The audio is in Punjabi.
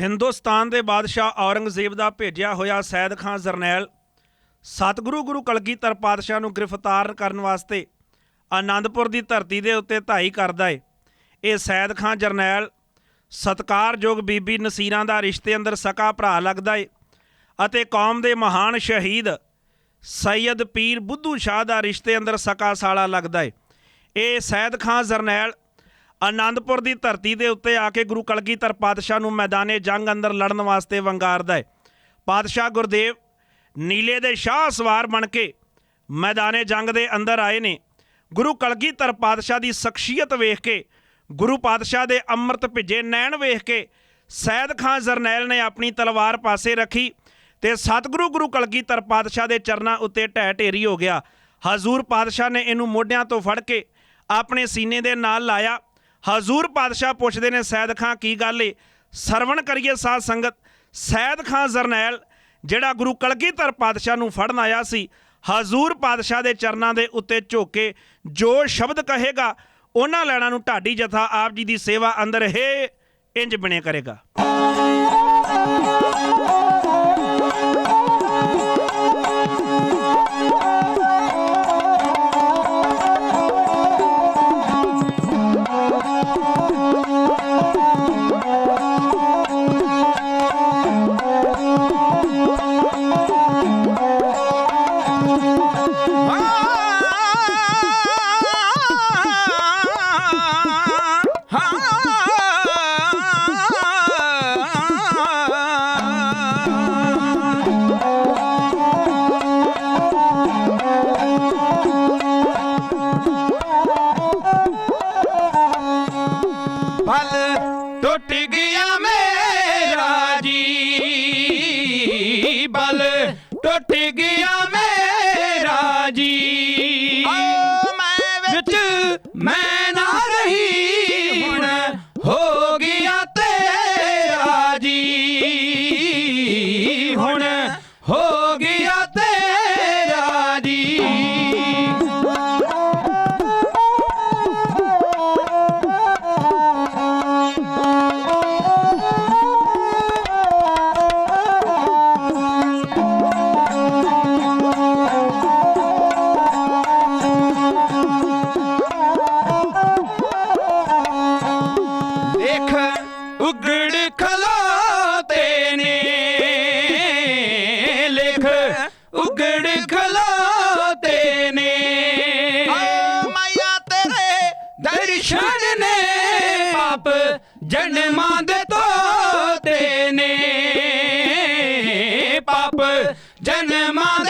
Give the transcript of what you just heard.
ਹਿੰਦੁਸਤਾਨ ਦੇ ਬਾਦਸ਼ਾਹ ਔਰੰਗਜ਼ੇਬ ਦਾ ਭੇਜਿਆ ਹੋਇਆ ਸੈਦ ਖਾਨ ਜਰਨੈਲ ਸਤਿਗੁਰੂ ਗੁਰੂ ਕਲਗੀਧਰ ਪਾਤਸ਼ਾਹ ਨੂੰ ਗ੍ਰਿਫਤਾਰ ਕਰਨ ਵਾਸਤੇ ਆਨੰਦਪੁਰ ਦੀ ਧਰਤੀ ਦੇ ਉੱਤੇ ਧਾਈ ਕਰਦਾ ਏ। ਇਹ ਸੈਦ ਖਾਨ ਜਰਨੈਲ ਸਤਕਾਰਯੋਗ ਬੀਬੀ ਨਸੀਰਾਂ ਦਾ ਰਿਸ਼ਤੇ ਅੰਦਰ ਸਕਾ ਭਰਾ ਲੱਗਦਾ ਏ ਅਤੇ ਕੌਮ ਦੇ ਮਹਾਨ ਸ਼ਹੀਦ ਸੈਯਦ ਪੀਰ ਬੁੱਧੂ ਸ਼ਾਹ ਦਾ ਰਿਸ਼ਤੇ ਅੰਦਰ ਸਕਾ ਸਾਲਾ ਲੱਗਦਾ ਏ। ਇਹ ਸੈਦ ਖਾਨ ਜਰਨੈਲ ਆਨੰਦਪੁਰ ਦੀ ਧਰਤੀ ਦੇ ਉੱਤੇ ਆ ਕੇ ਗੁਰੂ ਕਲਗੀਧਰ ਪਾਤਸ਼ਾਹ ਨੂੰ ਮੈਦਾਨੇ ਜੰਗ ਅੰਦਰ ਲੜਨ ਵਾਸਤੇ ਵੰਗਾਰਦਾ ਹੈ। ਪਾਤਸ਼ਾਹ ਗੁਰਦੇਵ ਨੀਲੇ ਦੇ ਸ਼ਾਹ ਸਵਾਰ ਬਣ ਕੇ ਮੈਦਾਨੇ ਜੰਗ ਦੇ ਅੰਦਰ ਆਏ ਨੇ। ਗੁਰੂ ਕਲਗੀਧਰ ਪਾਤਸ਼ਾਹ ਦੀ ਸ਼ਖਸੀਅਤ ਵੇਖ ਕੇ, ਗੁਰੂ ਪਾਤਸ਼ਾਹ ਦੇ ਅੰਮ੍ਰਿਤ ਭਿੱਜੇ ਨੈਣ ਵੇਖ ਕੇ ਸੈਦ ਖਾਨ ਜਰਨੈਲ ਨੇ ਆਪਣੀ ਤਲਵਾਰ ਪਾਸੇ ਰੱਖੀ ਤੇ ਸਤਿਗੁਰੂ ਗੁਰੂ ਕਲਗੀਧਰ ਪਾਤਸ਼ਾਹ ਦੇ ਚਰਨਾਂ ਉੱਤੇ ਢਹਿ ਢੇਰੀ ਹੋ ਗਿਆ। ਹਜ਼ੂਰ ਪਾਤਸ਼ਾਹ ਨੇ ਇਹਨੂੰ ਮੋਢਿਆਂ ਤੋਂ ਫੜ ਕੇ ਆਪਣੇ ਸੀਨੇ ਦੇ ਨਾਲ ਲਾਇਆ। ਹਜ਼ੂਰ ਪਾਤਸ਼ਾਹ ਪੁੱਛਦੇ ਨੇ, ਸੈਦ ਖਾਂ, ਕੀ ਗੱਲ ਏ? ਸਰਵਣ ਕਰੀਏ ਸਾਧ ਸੰਗਤ। ਸੈਦ ਖਾਂ ਜਰਨੈਲ, ਜਿਹੜਾ ਗੁਰੂ ਕਲਗੀਧਰ ਪਾਤਸ਼ਾਹ ਨੂੰ ਫੜਨ ਆਇਆ ਸੀ, ਹਜ਼ੂਰ ਪਾਤਸ਼ਾਹ ਦੇ ਚਰਨਾਂ ਦੇ ਉੱਤੇ ਝੁੱਕ ਕੇ ਜੋ ਸ਼ਬਦ ਕਹੇਗਾ, ਉਹਨਾਂ ਲੈਣਾ ਨੂੰ ਢਾਡੀ ਜਥਾ ਆਪ ਜੀ ਦੀ ਸੇਵਾ ਅੰਦਰ, ਹੈ ਇੰਜ ਬਣੇ ਕਰੇਗਾ। ਟੁੱਟ ਗਿਆ ਮੇਰਾ ਜੀ। ਬਲ। ਟੁੱਟ ਗਿਆ ਮੇਰਾ ਜੀ। ਮੈਂ ਵਿੱਚ ਮੈਂ ਪਾਪ ਜਨਮਾਂ ਦੇ ਤੋਤੇ ਨੇ। ਪਾਪ ਜਨਮਾਂ